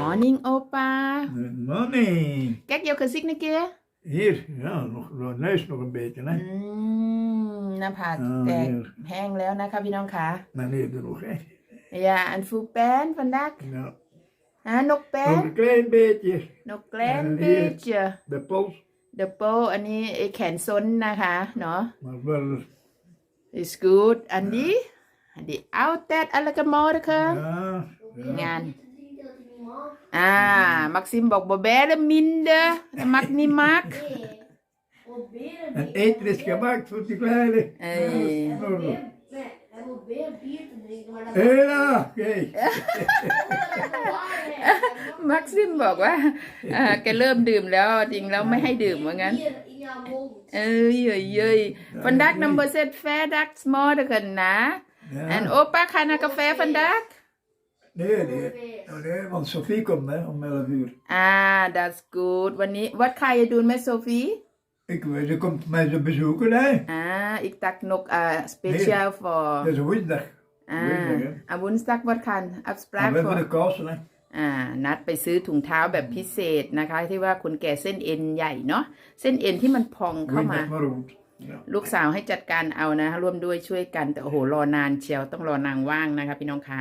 morning opa Good morning. kijk jouw gezicht een keer Hier, ja, nog, de neus nog een beetje, อื hè. มหน้าผากอ่าแตกเนี่ยแห้งแล้วนะคะพี่น้องคะ Maar nee, er nog, hè. Ja, en voel pijn vandaag? Ja. Ah, nog Nog pijn? een klein beetje. นกแกล้นอ่าเบเนี่ยจ De pols, เดอะโปอันนี้ไอ้แขนซ้นนะคะ เนาะ maar wel, is good อันนี้อันนี้ out that อะไรกันมอร์ค่ะ ja, ja. งาน อ่า มักซิมบอกบอแบลมินเดอมักนี่มัก En eten is gemaakt voor die kleine. Hey. Ja, nou, nou. Nee, hij moet weer bier te drinken, maar dat Hela, kijk. มักซิมบอกว่าอ่าแกเริ่มดื่มแล้วจริงแล้วไม่ให้ดื่มว่างั้น bier in jouw mond. เอ้ยเอ้ยเอ้ยวันดักนัมเบอร์เซตแฟดักสมอลกันนะ en Ja. opa ga naar café vandaag Nee, nee. Oh, nee, want Sophie komt, hè, om 11 uur. อ่า that's good วันนี้วัดใครจะดูนแม่โซฟี Ik weet, ze komt mij ze bezoeken, hè. อ่าอีกตักนกอ่า special for Dat is een woensdag. อ่า woensdag, hè. อาวุนสักวัดคันอัพสปรา En ก we for hebben de kousen, hè. อ่านัดไปซื้อถุงเท้าแบบพิเศษนะคะ ที่ว่าคุณแก่เส้นเอ็นใหญ่เนาะเส้นเอ็นที่มันพองเข้ามา Woensdag maar rond. Ja. ลูกสาวให้จัดการเอานะร่วมด้วยช่วยกันแต่โอ้โหรอนานเชียวต้องรอนางว่างนะคะพี่น้องคะ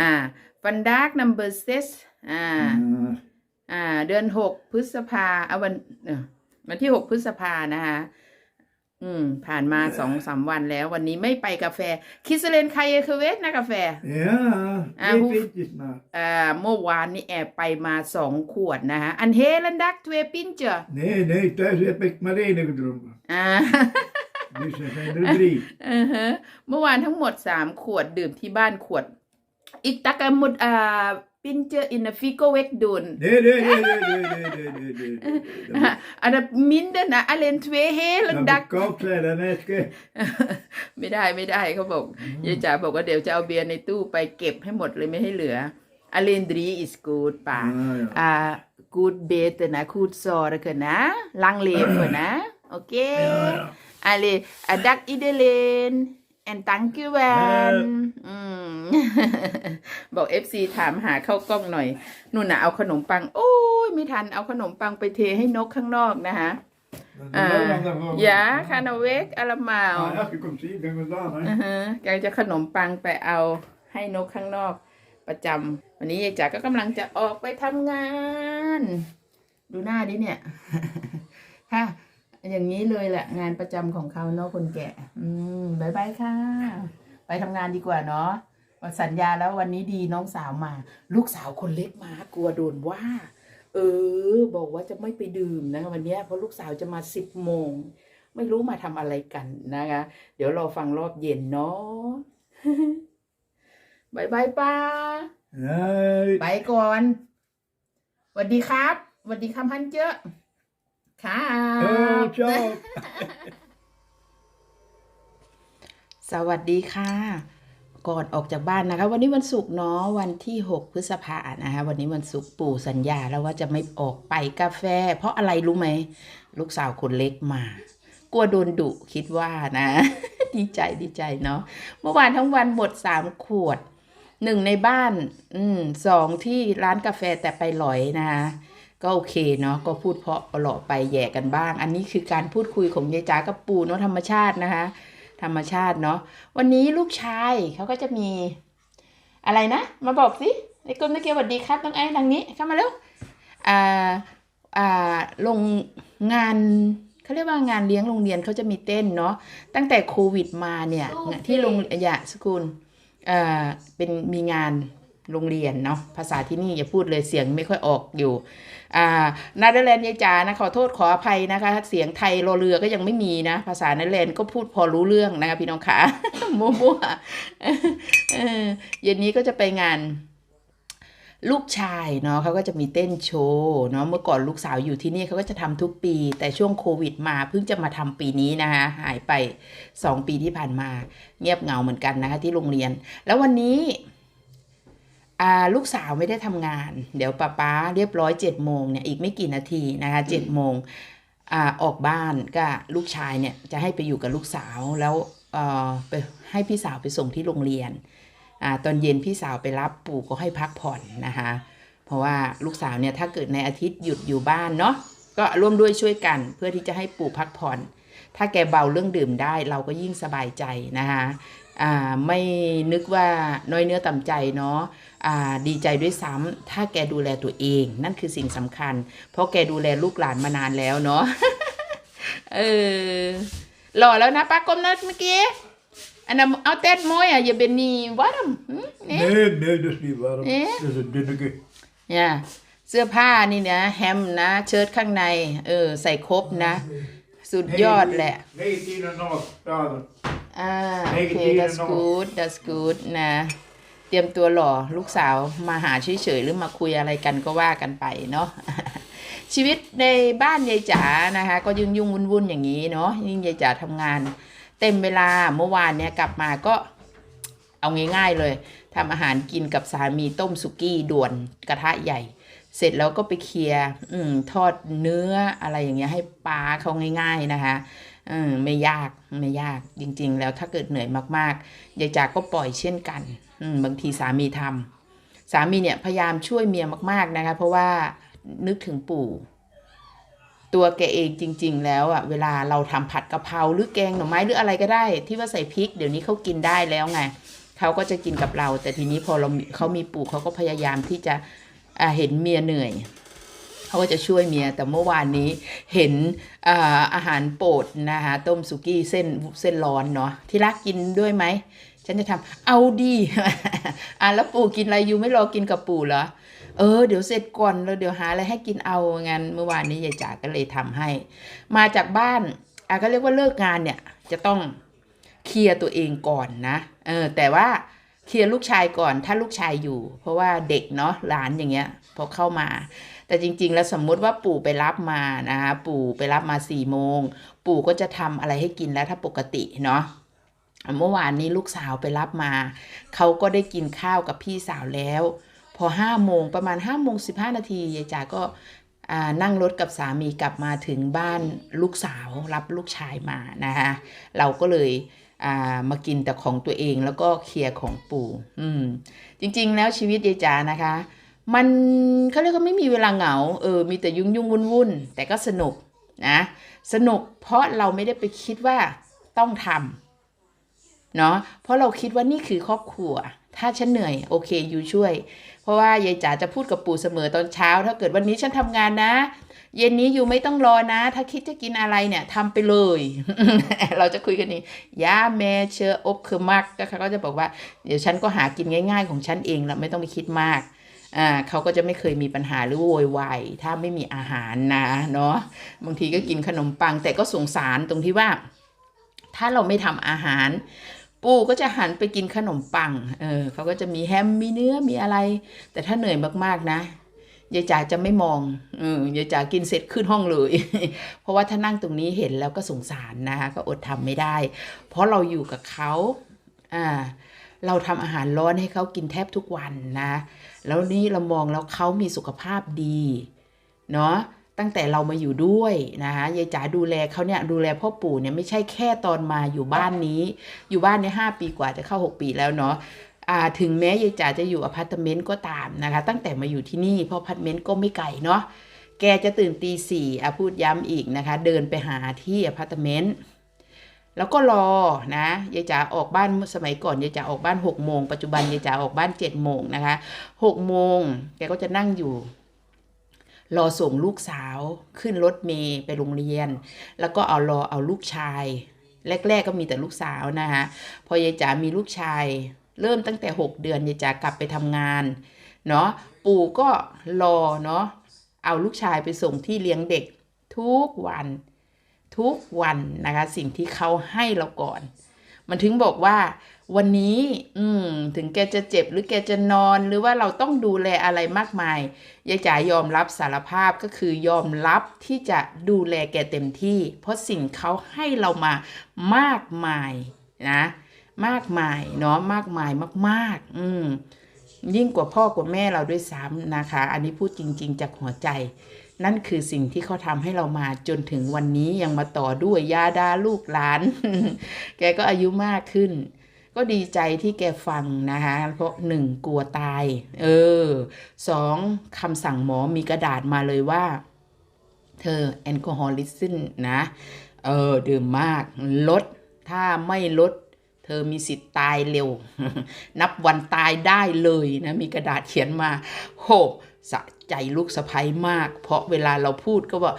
อ่าฟันดาร์กนัมเบอร์เซสอ่า Ah, อ่า เดือนหกพฤษภาเอาวันเออวันที่หกพฤษภานะคะอืม ผ่านมาสองสามวันแล้ว วันนี้ไม่ไปกาแฟ คิสเลนไคเยเคเวสนะกาแฟ Ja, Ah, twee hoe- pintjes maar. อ่าเมื่อวานนี้แอบไปมาสองขวดนะคะอันเฮลันดักทเวปินเจอ Nee, nee, thuis heb ik maar één gedronken. อ่า Dus er zijn er drie. อือฮะเมื่อวานทั้งหมดสามขวดดื่มที่บ้านขวด อีกตักมุดอ่าปินเจออินฟิโกเวกดุน Nee, nee, nee, nee, nee, nee, nee, nee, nee, nee. อันนั้นมินเดนะอเลนทเวเฮลัน Dat ดัก moet koud zijn, hè, Neske. ไม่ได้ไม่ได้เขาบอกยายจ๋าบอกว่าเดี๋ยวจะเอาเบียร์ในตู้ไปเก็บให้หมดเลยไม่ให้เหลืออเลนดรีอิสกูดป่า Ah, ja. อ่ากูดเบตนะคูดซอร์กันนะลังเลฟนะโอเค Ja, ja. อะไรอะดักอีเดเลนแอนตังกิวแวนอืมบอกเอฟซีถามหาเข้ากล้องหน่อยนู่นน่ะเอาขนมปัง โอ้ยไม่ทันเอาขนมปังไปเทให้นกข้างนอกนะคะ Dat อ่า is wel dan daarvoor. ยาคานาเวกอารามา Ah, ja, je komt zien, ik ben gedaan, อือ hè. ฮะแกจะขนมปังไปเอาให้นกข้างนอกประจำวันนี้ยายจ๋าก็กำลังจะออกไปทำงาน ดูหน้าดิเนี่ยค่ะ อย่างนี้เลยแหละ งานประจำของเขาเนาะคนแก่ อืมบายบายค่ะ ไปทำงานดีกว่าเนาะสัญญาแล้ววันนี้ดีน้องสาวมา ลูกสาวคนเล็กมากลัวโดนว่า เออ บอกว่าจะไม่ไปดื่มนะคะวันเนี้ยเพราะลูกสาวจะมาสิบโมง ไม่รู้มาทำอะไรกันนะคะ เดี๋ยวรอฟังรอบเย็นเนาะบายบายป้า Nee. ไปก่อนสวัสดีครับสวัสดีครับฮันเจ อค่ะ Oh, ciao. สวัสดีค่ะ ก่อนออกจากบ้านนะคะ วันนี้วันศุกร์เนาะวันที่ 6 พฤษภานะคะ วันนี้วันศุกร์ปู่สัญญาแล้วว่าจะไม่ออกไปกาแฟ เพราะอะไรรู้ไหม ลูกสาวคนเล็กมา กลัวโดนดุคิดว่านะ ดีใจดีใจเนาะเมื่อวานทั้งวันหมดสามขวดหนึ่งในบ้าน อืมสองที่ร้านกาแฟแต่ไปหลอยนะคะ ก็โอเคเนาะก็พูดเพราะหล่อไปแย่กันบ้าง อันนี้คือการพูดคุยของยายจ๋ากับปู่เนาะธรรมชาตินะคะ ธรรมชาติเนาะวันนี้ลูกชายเขาก็จะมีอะไรนะ มาบอกสิไอ้กลมตะเกียบสวัสดีครับน้องไอ้ทางนี้เข้ามาเร็วอ่าอ่าลงงานเขาเรียกว่างานเลี้ยงโรงเรียนเขาจะมีเต้นเนาะตั้งแต่โควิดมาเนี่ยโอเคที่โรงอย่าสกุลเอ่อเป็นมีงาน โรงเรียนเนาะภาษาที่นี่อย่าพูดเลยเสียงไม่ค่อยออกอยู่อ่านาเดร์แลนด์ยายจ๋านะขอโทษขออภัยนะคะ เสียงไทยโรเรือก็ยังไม่มีนะ ภาษาเนเธอร์แลนด์ก็พูดพอรู้เรื่องนะคะพี่น้องขามั่วๆเย็นนี้ก็จะไปงานลูกชายเนาะเขาก็จะมีเต้นโชว์เนาะเมื่อก่อนลูกสาวอยู่ที่นี่เขาก็จะทำทุกปี แต่ช่วงโควิดมาเพิ่งจะมาทำปีนี้นะคะหายไปสองปีที่ผ่านมา เงียบเหงาเหมือนกันนะคะที่โรงเรียน แล้ววันนี้ ลูกสาวไม่ได้ทำงาน เดี๋ยวป้าป๊าเรียบร้อยเจ็ดโมงเนี่ยอีกไม่กี่นาทีนะคะเจ็ดโมงอ่าออกบ้านก็ลูกชายเนี่ยจะให้ไปอยู่กับลูกสาวแล้วเออไปให้พี่สาวไปส่งที่โรงเรียนอ่าตอนเย็นพี่สาวไปรับปู่ก็ให้พักผ่อนนะคะเพราะว่าลูกสาวเนี่ยถ้าเกิดในอาทิตย์หยุดอยู่บ้านเนาะก็ร่วมด้วยช่วยกันเพื่อที่จะให้ปู่พักผ่อน ถ้าแกเบาเรื่องดื่มได้เราก็ยิ่งสบายใจนะคะ ไม่นึกว่าน้อยเนื้อต่ำใจเนาะอ่าดีใจด้วยซ้ำถ้าแกดูแลตัวเอง นั่นคือสิ่งสำคัญ เพราะแกดูแลลูกหลานมานานแล้วเนาะเออหล่อแล้วนะป้ากลมนะเมื่อกี้อันนั้นเอาเต้นมอยอะอย่าเป็นนี่วัดเนี่ย Nee, nee, dat is niet warm. Eh? Dat is een dunneke. เนี่ยเสื้อผ้านี่นะแฮมนะ เชิ้ตข้างใน เออ ใส่ครบนะ สุดยอดแหละ19,5 graden. อ่าให้โอเคดีนะ that's น้อง good that's good นะ เตรียมตัวหล่อลูกสาวมาหาเฉยๆหรือมาคุยอะไรกันก็ว่ากันไปเนาะชีวิตในบ้านยายจ๋านะคะ ก็ยุ่งยุ่งวุ่นวุ่นๆอย่างนี้เนาะยิ่งยายจ๋าทำงาน เต็มเวลาเมื่อวานเนี่ยกลับมาก็เอาง่ายๆเลยทำอาหารกินกับสามีต้มสุกี้ด่วนกระทะใหญ่ เสร็จแล้วก็ไปเคลียร์อืมทอดเนื้ออะไรอย่างเงี้ยให้ปลาเขาง่าย ๆนะคะ อืมไม่ยากไม่ยากจริง ๆ แล้วถ้าเกิดเหนื่อยมากๆยายจาก็ปล่อยเช่นกันบางทีสามีทำสามีเนี่ยพยายามช่วยเมียมาก ๆนะคะ เพราะว่านึกถึงปู่ ตัวแกเองจริง ๆ แล้วอะเวลาเราทำผัดกะเพราหรือแกงหน่อไม้หรืออะไรก็ได้ ที่ว่าใส่พริก เดี๋ยวนี้เขากินได้แล้วไงเขาก็จะกินกับเรา แต่ทีนี้พอเราเขามีปู่เขาก็พยายามที่จะเห็นเมียเหนื่อย เขาก็จะช่วยเมียแต่เมื่อวานนี้เห็นอาหารโปรดนะคะต้มสุกี้เส้นเส้นร้อนเนาะที่รักกินด้วยไหม ฉันจะทำเอาดีอะแล้วปู่กินอะไรอยู่ไม่รอกินกับปู่เหรอเออเดี๋ยวเสร็จก่อนแล้วเดี๋ยวหาอะไรให้กินเอางั้นเมื่อวานนี้ยายจ๋าก็เลยทำให้ มาจากบ้านอะก็เรียกว่าเลิกงานเนี่ยจะต้องเคลียร์ตัวเองก่อนนะเออแต่ว่า เคลียร์ลูกชายก่อนถ้าลูกชายอยู่ เพราะว่าเด็กเนาะหลานอย่างเงี้ยพอเข้ามา แต่จริง ๆ แล้วสมมุติว่าปู่ไปรับมานะคะปู่ไปรับมาสี่โมงปู่ก็จะทำอะไรให้กินแล้วถ้าปกติเนาะเมื่อวานนี้ลูกสาวไปรับมา เขาก็ได้กินข้าวกับพี่สาวแล้ว พอห้าโมงประมาณห้าโมงสิบห้านาทียายจ๋าก็นั่งรถกับสามีกลับมาถึงบ้านลูกสาวรับลูกชายมานะคะเราก็เลย อ่ามากินแต่ของตัวเองแล้วก็เคลียร์ของปู่ อืม จริง ๆ แล้วชีวิตยายจ๋านะคะ มันเขาเรียกว่าไม่มีเวลาเหงา เออ มีแต่ยุ่งยุ่งวุ่นวุ่นแต่ก็สนุกนะ สนุกเพราะเราไม่ได้ไปคิดว่าต้องทำเนาะเพราะเราคิดว่านี่คือครอบครัว ถ้าฉันเหนื่อยโอเคอยู่ช่วย เพราะว่ายายจ๋าจะพูดกับปู่เสมอตอนเช้า ถ้าเกิดวันนี้ฉันทำงานนะ เย็นนี้อยู่ไม่ต้องรอนะ ถ้าคิดจะกินอะไรเนี่ยทำไปเลย เราจะคุยกันนี้ย่าแม่เชื่ออบคือมากก็เขาก็จะบอกว่าเดี๋ยวฉันก็หากินง่าย ๆ ของฉันเองแล้วไม่ต้องไปคิดมากอ่าเขาก็จะไม่เคยมีปัญหาหรือโวยวายถ้าไม่มีอาหารนะเนาะบางทีก็กินขนมปังแต่ก็สงสารตรงที่ว่า ถ้าเราไม่ทำอาหาร ปู่ก็จะหันไปกินขนมปัง เออเขาก็จะมีแฮมมีเนื้อมีอะไร แต่ถ้าเหนื่อยมากๆนะยายจ๋าจะไม่มองเออยายจ๋ากินเสร็จขึ้นห้องเลย เพราะว่าถ้านั่งตรงนี้เห็นแล้วก็สงสารนะคะก็อดทำไม่ได้ เพราะเราอยู่กับเขาอ่าเราทำอาหารร้อนให้เขากินแทบทุกวันนะ แล้วนี่เรามองแล้วเขามีสุขภาพดี เนาะ ตั้งแต่เรามาอยู่ด้วยนะคะยายจ๋าดูแลเขาเนี่ยดูแลพ่อปู่เนี่ยไม่ใช่แค่ตอนมาอยู่บ้านนี้ อยู่บ้านเนี่ยห้าปีกว่าจะเข้าหกปีแล้วเนาะถึงแม้ยายจ๋าจะอยู่อพาร์ตเมนต์ก็ตามนะคะ ตั้งแต่มาอยู่ที่นี่เพราะอพาร์ตเมนต์ก็ไม่ไกลเนาะแกจะตื่นตีสี่อะพูดย้ำอีกนะคะ เดินไปหาที่อพาร์ตเมนต์แล้วก็รอนะยายจ๋าออกบ้านสมัยก่อนยายจ๋าออกบ้านหกโมงปัจจุบันยายจ๋าออกบ้านเจ็ดโมงนะคะหกโมงแกก็จะนั่งอยู่ รอส่งลูกสาวขึ้นรถเมย์ไปโรงเรียน แล้วก็เอารอเอาลูกชาย แรก ๆ ก็มีแต่ลูกสาวนะคะพอยายจ๋ามีลูกชาย เริ่มตั้งแต่ 6 เดือนยายจ๋ากลับไปทำงานเนาะปู่ก็รอเนาะเอาลูกชายไปส่งที่เลี้ยงเด็กทุกวัน ทุกวันนะคะสิ่งที่เขาให้เราก่อน มันถึงบอกว่า วันนี้ อืม ถึงแกจะเจ็บหรือแกจะนอนหรือว่าเราต้องดูแลอะไรมากมายยายจ๋ายอมรับสารภาพก็คือยอมรับที่จะดูแลแกเต็มที่ เพราะสิ่งเขาให้เรามามากมายนะ มากมายเนาะมากมายมาก ๆ อืมยิ่งกว่าพ่อกว่าแม่เราด้วยซ้ำนะคะ อันนี้พูดจริง ๆ จากหัวใจ นั่นคือสิ่งที่เขาทำให้เรามาจนถึงวันนี้ยังมาต่อด้วยยาดาลูกหลาน แกก็อายุมากขึ้น ก็ดีใจที่แกฟังนะคะเพราะหนึ่งกลัวตาย เออสองคำสั่งหมอมีกระดาษมาเลยว่า เธอแอลกอฮอลิซึนนะ เออ ดื่มมาก ลด ถ้าไม่ลดเธอมีสิทธิ์ตายเร็ว นับวันตายได้เลยนะ มีกระดาษเขียนมาโหสะ ใจลูกสะพ้ยมาก เพราะเวลาเราพูดก็บอก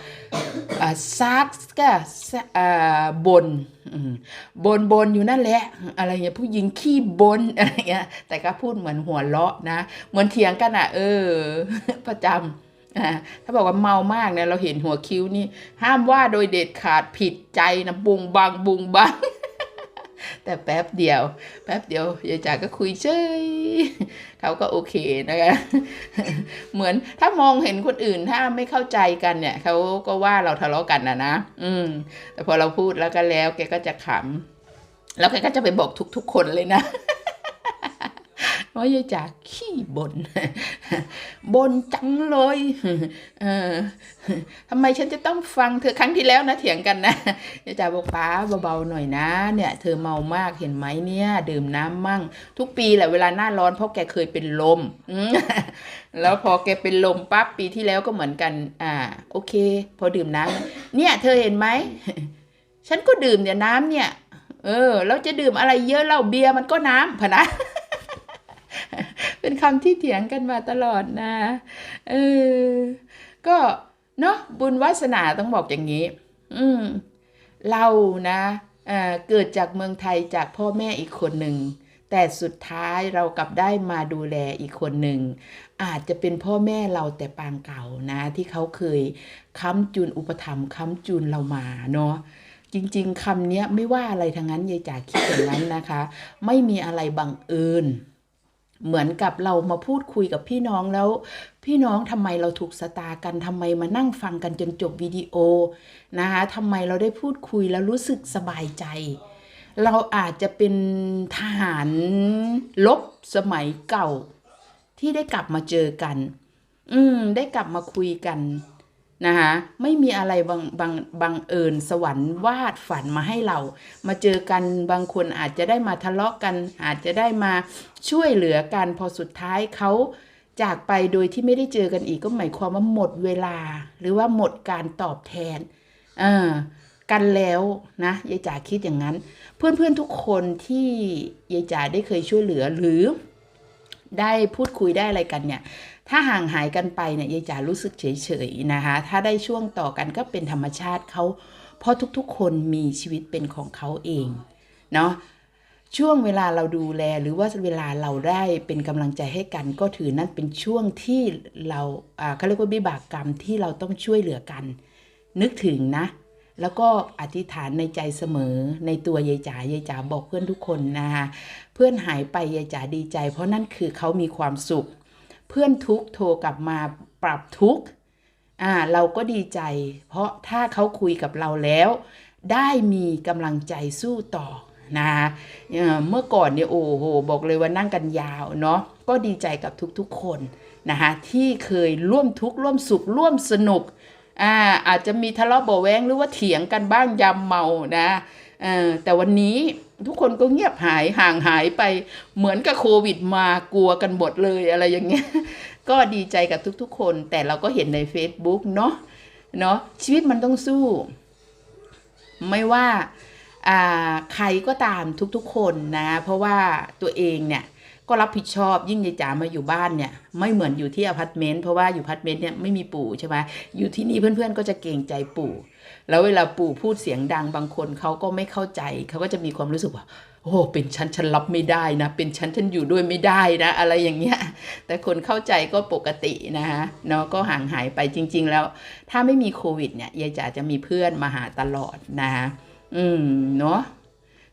อ่าซักก็ซะอ่าบนบนบนอยู่นั่นแหละ อะไรเงี้ยผู้หญิงขี้บนอะไรเงี้ย แต่ก็พูดเหมือนหัวเราะนะ เหมือนเถียงกันอะ เออ ประจำอ่าถ้าบอกว่าเมามากเนี่ยเราเห็นหัวคิ้วนี่ ห้ามว่าโดยเด็ดขาดผิดใจนะบุงบังบุงบัง แต่แป๊บเดียว แป๊บเดียวยายจ๋าก็คุยเฉยเขาก็โอเคนะคะ เหมือนถ้ามองเห็นคนอื่นถ้าไม่เข้าใจกันเนี่ยเขาก็ว่าเราทะเลาะกันนะนะอืม แต่พอเราพูดแล้วก็แล้วแกก็จะขำแล้วแกก็จะไปบอกทุกๆคนเลยนะ ว่ายายจ๋าขี้บนบ่นจังเลยเออทำไมฉันจะต้องฟังเธอครั้งที่แล้วนะเถียงกันนะยายจ๋าบอกป้าเบาๆหน่อยนะ เนี่ย เธอเมามากเห็นไหมเนี่ย ดื่มน้ำมั่ง ทุกปีแหละเวลาหน้าร้อนเพราะแกเคยเป็นลมแล้วพอแกเป็นลมปั๊บปีที่แล้วก็เหมือนกัน อ่า โอเค พอดื่มน้ำเนี่ย เธอเห็นไหมฉันก็ดื่มเนี่ยน้ำเนี่ย เออ แล้วจะดื่มอะไรเยอะเหล้าเบียร์มันก็น้ำพะนะ เป็นคำที่เถียงกันมาตลอดนะ เออ ก็เนาะบุญวาสนาต้องบอกอย่างนี้ อืม เรานะเเกิดจากเมืองไทยจากพ่อแม่อีกคนหนึ่ง แต่สุดท้ายเรากลับได้มาดูแลอีกคนหนึ่ง อาจจะเป็นพ่อแม่เราแต่ปางเก่านะ ที่เขาเคยค้ำจุนอุปถัมภ์ค้ำจุนเรามาเนาะจริง ๆคำนี้ไม่ว่าอะไรทั้งนั้นยายจ๋าคิดอย่างนั้นนะคะ ไม่มีอะไรบังเอิญ เหมือนกับเรามาพูดคุยกับพี่น้องแล้ว พี่น้องทำไมเราถูกสตากันทำไมมานั่งฟังกันจนจบวิดีโอนะคะทำไมเราได้พูดคุยแล้วรู้สึกสบายใจ เราอาจจะเป็นทหารลบสมัยเก่า ที่ได้กลับมาเจอกัน อืม ได้กลับมาคุยกัน นะคะไม่มีอะไรบังบังบังเอิญสวรรค์วาดฝันมาให้เรา มาเจอกันบางคนอาจจะได้มาทะเลาะกัน อาจจะได้มาช่วยเหลือกันพอสุดท้ายเขาจากไปโดยที่ไม่ได้เจอกันอีกก็หมายความว่าหมดเวลา หรือว่าหมดการตอบแทนเออกันแล้วนะยายจ๋าคิดอย่างนั้น เพื่อนๆทุกคนที่ยายจ๋าได้เคยช่วยเหลือหรือได้พูดคุยได้อะไรกันเนี่ย ถ้าห่างหายกันไปเนี่ยยายจ๋ารู้สึกเฉยๆนะคะ ถ้าได้ช่วงต่อกันก็เป็นธรรมชาติเขาเพราะทุกๆ คนมีชีวิตเป็นของเขาเองเนาะช่วงเวลาเราดูแลหรือว่าเวลาเราได้เป็นกำลังใจให้กัน ก็ถือนั่นเป็นช่วงที่เราเขาเรียกว่าวิบากกรรมที่เราต้องช่วยเหลือกัน นึกถึงนะ แล้วก็อธิษฐานในใจเสมอในตัวยายจ๋ายายจ๋าบอกเพื่อนทุกคนนะคะเพื่อนหายไปยายจ๋าดีใจ เพราะนั่นคือเขามีความสุข เพื่อนทุกโทรกลับมาปรับทุกอ่าเราก็ดีใจ เพราะถ้าเขาคุยกับเราแล้ว ได้มีกำลังใจสู้ต่อนะคะเอ่อเมื่อก่อนเนี่ยโอ้โหบอกเลยว่านั่งกันยาวเนาะก็ดีใจกับทุกๆคนนะคะที่เคยร่วมทุกข์ร่วมสุขร่วมสนุกอ่าอาจจะมีทะเลาะเบาแวงหรือว่าเถียงกันบ้างยำเมานะเออแต่วันนี้ ทุกคนก็เงียบหายห่างหายไปเหมือนกับโควิดมากลัวกันหมดเลยอะไรอย่างเงี้ย ก็ดีใจกับทุกๆ คน แต่เราก็เห็นใน Facebook เนาะเนาะชีวิตมันต้องสู้ ไม่ว่าอ่าใครก็ตามทุกๆ คนนะ เพราะว่าตัวเองเนี่ยก็รับผิดชอบยิ่งยายจ๋ามาอยู่บ้านเนี่ย ไม่เหมือนอยู่ที่อพาร์ตเมนต์เพราะว่าอยู่อพาร์ตเมนต์เนี่ยไม่มีปู่ใช่ไหมอยู่ที่นี่เพื่อนๆก็จะเกรงใจปู่ แล้วเวลาปู่พูดเสียงดังบางคนเขาก็ไม่เข้าใจเขาก็จะมีความรู้สึกว่าโอ้เป็นฉันฉันรับไม่ได้นะ เป็นฉันฉันอยู่ด้วยไม่ได้นะ อะไรอย่างเงี้ย แต่คนเข้าใจก็ปกตินะคะเนาะก็ห่างหายไปจริง ๆ แล้ว ถ้าไม่มีโควิดเนี่ยยายจ๋าจะมีเพื่อนมาหาตลอดนะคะอืมเนาะ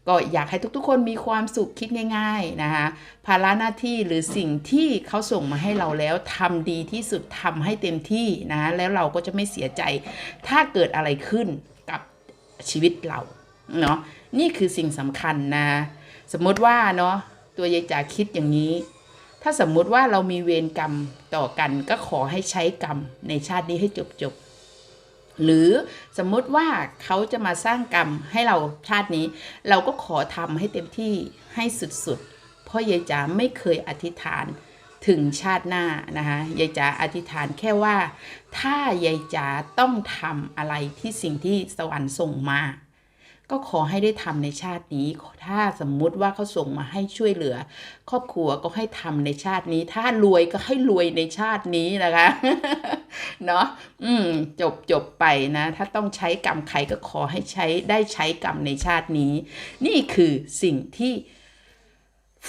ก็อยากให้ทุกๆ คนมีความสุขคิดง่าย ๆ นะคะภาระหน้าที่หรือสิ่งที่เขาส่งมาให้เราแล้วทำดีที่สุดทำให้เต็มที่นะแล้วเราก็จะไม่เสียใจ ถ้าเกิดอะไรขึ้นกับชีวิตเราเนาะนี่คือสิ่งสำคัญนะ สมมติว่าเนาะตัวยายจ๋าคิดอย่างนี้ ถ้าสมมุติว่าเรามีเวรกรรมต่อกันก็ขอให้ใช้กรรมในชาตินี้ให้จบจบๆ หรือสมมติว่าเขาจะมาสร้างกรรมให้เราชาตินี้ เราก็ขอทำให้เต็มที่ให้สุดๆ เพราะยายจ๋าไม่เคยอธิษฐานถึงชาติหน้านะคะยายจ๋าอธิษฐานแค่ว่า ถ้ายายจ๋าต้องทำอะไรที่สิ่งที่สวรรค์ส่งมา ก็ขอให้ได้ทำในชาตินี้ ถ้าสมมุติว่าเขาส่งมาให้ช่วยเหลือ ครอบครัวก็ให้ทำในชาตินี้ ถ้ารวยก็ให้รวยในชาตินี้นะคะ เนาะอืม จบจบไปนะ ถ้าต้องใช้กรรมใครก็ขอให้ใช้ได้ใช้กรรมในชาตินี้ นี่คือสิ่งที่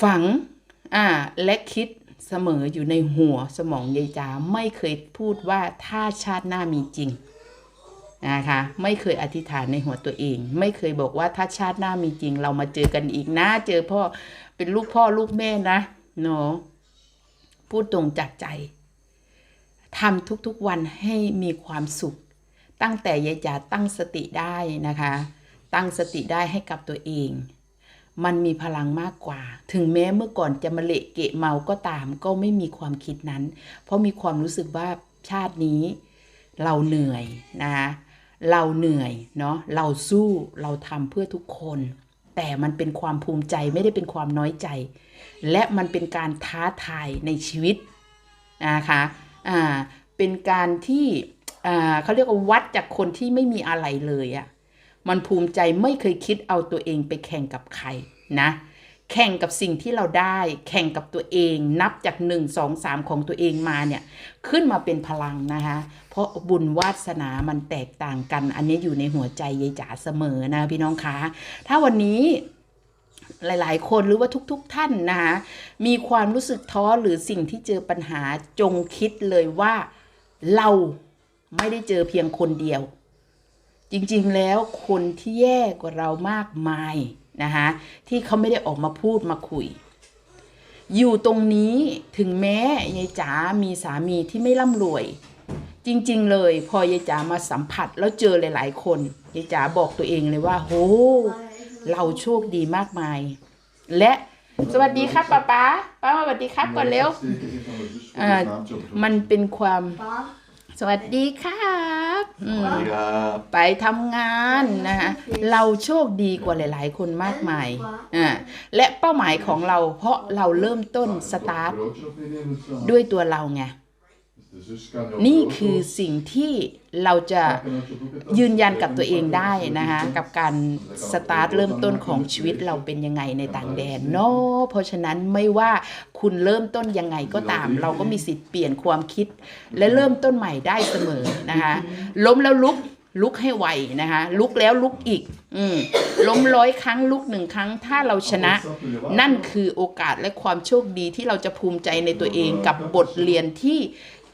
ฝัง อ่า และคิดเสมออยู่ในหัวสมองยายจ๋าไม่เคยพูดว่าถ้าชาติหน้ามีจริง นะคะไม่เคยอธิษฐานในหัวตัวเอง ไม่เคยบอกว่าถ้าชาติหน้ามีจริง เรามาเจอกันอีกนะ เจอพ่อเป็นลูกพ่อลูกแม่นะเนาะพูดตรงจากใจทำทุกๆวันให้มีความสุข ตั้งแต่ยายจ๋าตั้งสติได้นะคะ ตั้งสติได้ให้กับตัวเอง มันมีพลังมากกว่า ถึงแม้เมื่อก่อนจะมาเละเกะเมาก็ตาม ก็ไม่มีความคิดนั้น เพราะมีความรู้สึกว่าชาตินี้เราเหนื่อยนะคะ เราเหนื่อยเนาะเราสู้เราทำเพื่อทุกคน แต่มันเป็นความภูมิใจไม่ได้เป็นความน้อยใจ และมันเป็นการท้าทายในชีวิตนะคะอ่าเป็นการที่อ่าเขาเรียกว่าวัดจากคนที่ไม่มีอะไรเลยอะมันภูมิใจไม่เคยคิดเอาตัวเองไปแข่งกับใครนะ แข่งกับสิ่งที่เราได้ แข่งกับตัวเองนับจาก 1 2 3 ของตัวเองมาเนี่ยขึ้นมาเป็นพลังนะคะ เพราะบุญวาสนามันแตกต่างกัน อันนี้อยู่ในหัวใจยายจ๋าเสมอนะพี่น้องคะถ้าวันนี้หลาย ๆ คนหรือว่าทุก ๆท่านนะคะมีความรู้สึกท้อหรือสิ่งที่เจอปัญหาจงคิดเลยว่าเราไม่ได้เจอเพียงคนเดียว จริง ๆ แล้วคนที่แย่กว่าเรามากมาย นะคะที่เขาไม่ได้ออกมาพูดมาคุย อยู่ตรงนี้ถึงแม้ยายจ๋ามีสามีที่ไม่ร่ำรวย จริง ๆ เลยพอยายจ๋ามาสัมผัสแล้วเจอหลาย ๆ คนยายจ๋าบอกตัวเองเลยว่า โห เราโชคดีมากมาย และสวัสดีครับป้าป๊าป้ามาสวัสดีครับก่อนเร็ว Ah, อ่ามันเป็นความ Pa, สวัสดีครับอืม Ja, ไปทำงานนะคะเราโชคดีกว่าหลาย ๆ คนมากมายอ่าและเป้าหมายของเราเพราะเราเริ่มต้นสตาร์ท broodje nog niet in het ด้วยตัวเราไง De zus kan je นี่คือสิ่งที่เราจะยืนยันกับตัวเองได้นะคะกับการสตาร์ทเริ่มต้นของชีวิตเราเป็นยังไงในต่างแดนเนาะเพราะฉะนั้นไม่ว่าคุณเริ่มต้นยังไงก็ตาม เราก็มีสิทธิ์เปลี่ยนความคิด และเริ่มต้นใหม่ได้เสมอนะคะล้มแล้วลุกลุกให้ไวนะคะลุกแล้วลุกอีกอืล้มร้อยครั้งลุกหนึ่งครั้ง ถ้าเราชนะ นั่นคือโอกาสและความโชคดีที่เราจะภูมิใจในตัวเองกับบทเรียนที่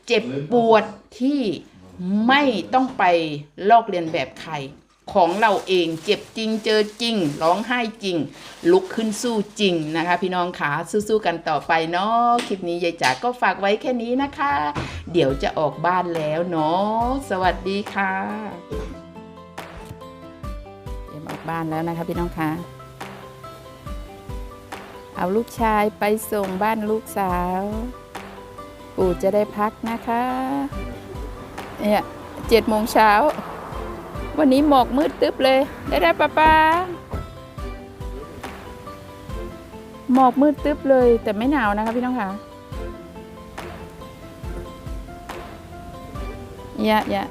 เจ็บปวดที่ไม่ต้องไปลอกเรียนแบบใคร ของเราเองเจ็บจริงเจอจริง ร้องไห้จริง ลุกขึ้นสู้จริงนะคะ พี่น้องขาสู้ๆกันต่อไปเนาะคลิปนี้ยายจ๋าก็ฝากไว้แค่นี้นะคะ เดี๋ยวจะออกบ้านแล้วเนาะสวัสดีค่ะเตรียมออกบ้านแล้วนะคะพี่น้องคะเอาลูกชายไปส่งบ้านลูกสาว ปู่จะได้พักนะคะ เนี่ยเจ็ดโมงเช้า วันนี้หมอกมืดตึ๊บเลย ได้ได้ป้าป้าหมอกมืดตึ๊บเลย แต่ไม่หนาวนะคะพี่น้องค่ะอย่าอย่า